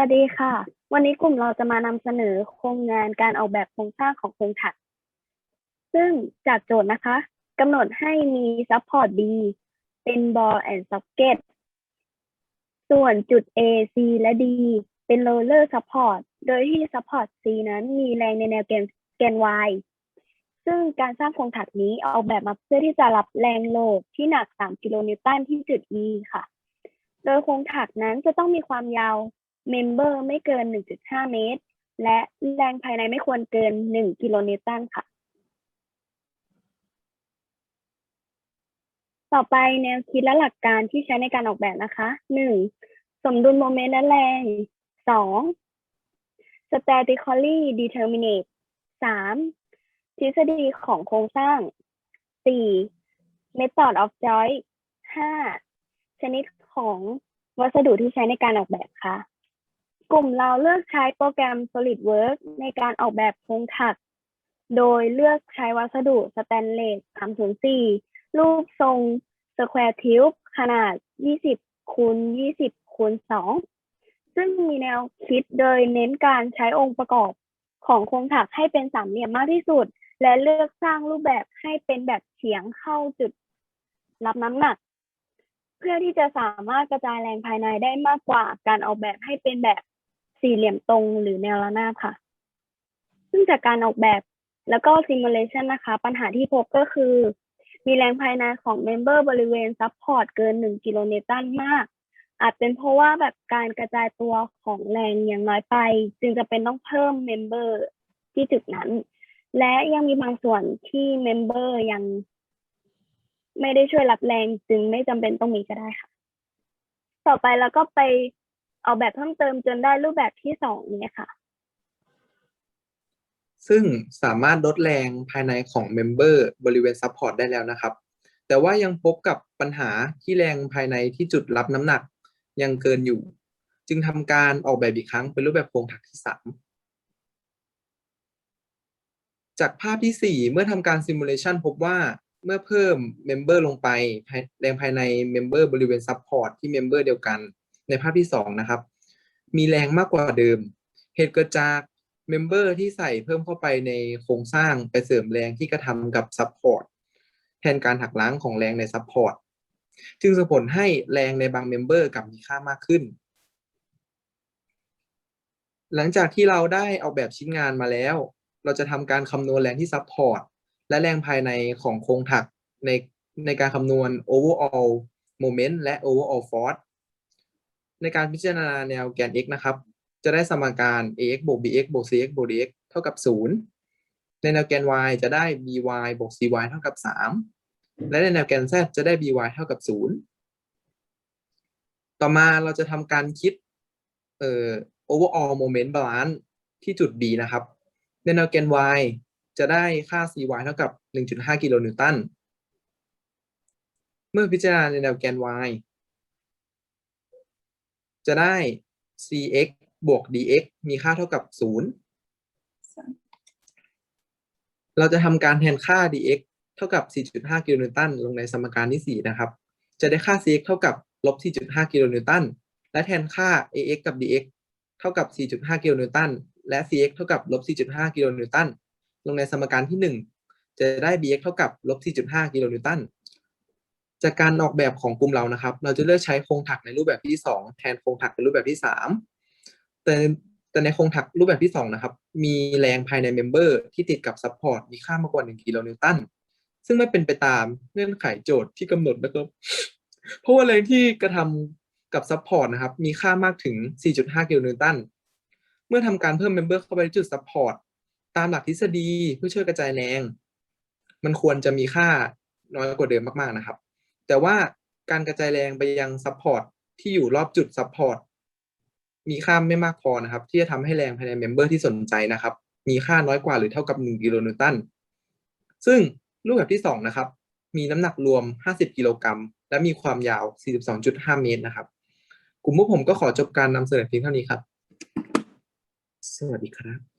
วัสดีค่ะ วันนี้กลุ่มเราจะมานำเสนอโครงงานการออกแบบโครงสร้างของโครงถักซึ่งจากโจทย์นะคะกำหนดให้มี support B เป็น ball and socket ส่วนจุด A C และ D เป็น roller support โดยที่ support C นั้นมีแรงในแนวแกนแกน Y ซึ่งการสร้างโครงถักนี้ออกแบบมาเพื่อที่จะรับแรงโลดที่หนัก 3 กิโลนิวตันที่จุด E ค่ะ โดยโครงถักนั้นจะต้องมีความยาว เมมเบอร์ไม่เกิน 1.5 เมตร และแรงภายในไม่ควรเกิน 1 กิโลนิวตันค่ะ ต่อไปแนวคิดและหลักการที่ใช้ในการออกแบบนะคะ 1. สมดุลโมเมนต์และแรง 2. statically determinate 3. ทฤษฎีของโครงสร้าง 4. method of choice 5. ชนิดของวัสดุที่ใช้ในการออกแบบค่ะ กลุ่มเราเลือกใช้โปรแกรม SolidWorks ในการออกแบบโครงถัก โดยเลือกใช้วัสดุสแตนเลส 304 รูปทรง Square Tube ขนาด 20คูณ20คูณ2ซึ่งมีแนวคิดโดยเน้นการใช้องค์ประกอบของโครงถักให้เป็นสามเหลี่ยมมากที่สุด และเลือกสร้างรูปแบบให้เป็นแบบเฉียงเข้าจุดรับน้ำหนัก เพื่อที่จะสามารถกระจายแรงภายในได้มากกว่าการออกแบบให้เป็นแบบ สี่เหลี่ยมตรงหรือแนวระนาบค่ะ ซึ่งจากการออกแบบแล้วก็ simulation นะคะ ปัญหาที่พบก็คือ มีแรงภายในของเมมเบอร์บริเวณซัพพอร์ตเกิน 1 กิโลนิวตันมาก อาจเป็นเพราะว่าแบบการกระจายตัวของแรงย่างน้อยไป จึงจะเป็นต้องเพิ่มเมมเบอร์ที่จุดนั้น และยังมีบางส่วนที่เมมเบอร์ยังไม่ได้ช่วยรับแรงจึงไม่จำเป็นต้องมีก็ได้ค่ะ ต่อไปแล้วก็ไป เอาแบบเพิ่มเติมจนได้รูปแบบที่สองนี้ค่ะ ซึ่งสามารถลดแรงภายในของเมมเบอร์บริเวณซัพพอร์ตได้แล้วนะครับ แต่ว่ายังพบกับปัญหาที่แรงภายในที่จุดรับน้ำหนักยังเกินอยู่ จึงทำการออกแบบอีกครั้งเป็นรูปแบบโครงถักที่สามจากภาพที่ 4 เมื่อทำการซิมูเลชันพบว่าเมื่อเพิ่มเมมเบอร์ลงไป แรงภายในเมมเบอร์บริเวณซัพพอร์ตที่เมมเบอร์เดียวกัน ในภาพที่2นะครับ มีแรงมากกว่าเดิม เหตุเกิดจากเมมเบอร์ที่ใส่เพิ่มเข้าไปในโครงสร้างไปเสริมแรงที่กระทำกับซัพพอร์ตแทนการหักล้างของแรงในซัพพอร์ตจึงส่งผลให้แรงในบางเมมเบอร์กลับมีค่ามากขึ้น หลังจากที่เราได้ออกแบบชิ้นงานมาแล้ว เราจะทำการคำนวณแรงที่ซัพพอร์ตและแรงภายในของโครงถักในในการคำนวณ overall moment และ overall force ในการพิจารณาแนวแกน x นะครับ จะได้สมการ ax บวก bx บวก cx บวก dx เท่ากับ 0 ในแนวแกน y จะได้ by บวก cy เท่ากับ 3 และในแนวแกน z จะได้ by เท่ากับ 0 ต่อมาเราจะทำการคิดเอ่อ overall moment balance ที่จุด B นะครับ ในแนวแกน y จะได้ค่า cy เท่ากับ 1.5 กิโลนิวตัน เมื่อพิจารณาในแนวแกน y จะได้ cx บวก dx มีค่าเท่ากับ 0 เราจะทำการแทนค่า dx เท่ากับ 4.5 กิโลนิวตันลงในสมการที่ 4 นะครับ จะได้ค่า cx เท่ากับลบ 4.5 กิโลนิวตัน และแทนค่า ax กับ dx เท่ากับ 4.5 กิโลนิวตัน และ cx เท่ากับลบ 4.5 กิโลนิวตัน ลงในสมการที่ 1 จะได้ bx เท่ากับลบ 4.5 กิโลนิวตัน จากการออกแบบของกลุ่มเรานะครับ เราจะเลือกใช้โครงถักในรูปแบบที่ 2 แทนโครงถักในรูปแบบที่ 3 แต่แต่ในโครงถักรูปแบบที่ 2 นะครับ มีแรงภายในเมมเบอร์ที่ติดกับซัพพอร์ตมีค่ามากกว่า 1 กิโลนิวตัน ซึ่งไม่เป็นไปตามเงื่อนไขโจทย์ที่กำหนดนะครับ เพราะว่าแรงที่กระทำกับซัพพอร์ตนะครับ มีค่ามากถึง 4.5 กิโลนิวตัน เมื่อทำการเพิ่มเมมเบอร์เข้าไปในจุดซัพพอร์ตตามหลักทฤษฎีเพื่อช่วยกระจายแรง มันควรจะมีค่าน้อยกว่าเดิมมากๆนะครับ แต่ว่าการกระจายแรงไปยังซัพพอร์ตที่อยู่รอบจุดซัพพอร์ตมีค่าไม่มากพอนะครับ ที่จะทำให้แรงภายในเมมเบอร์ที่สนใจนะครับ มีค่าน้อยกว่าหรือเท่ากับ 1 กิโลนิวตัน ซึ่งรูปแบบที่ 2 นะครับ มีน้ำหนักรวม 50 กิโลกรัม และมีความยาว 42.5 เมตรนะครับ กลุ่มพวกผมก็ขอจบการนำเสนอเพียงเท่านี้ครับ สวัสดีครับ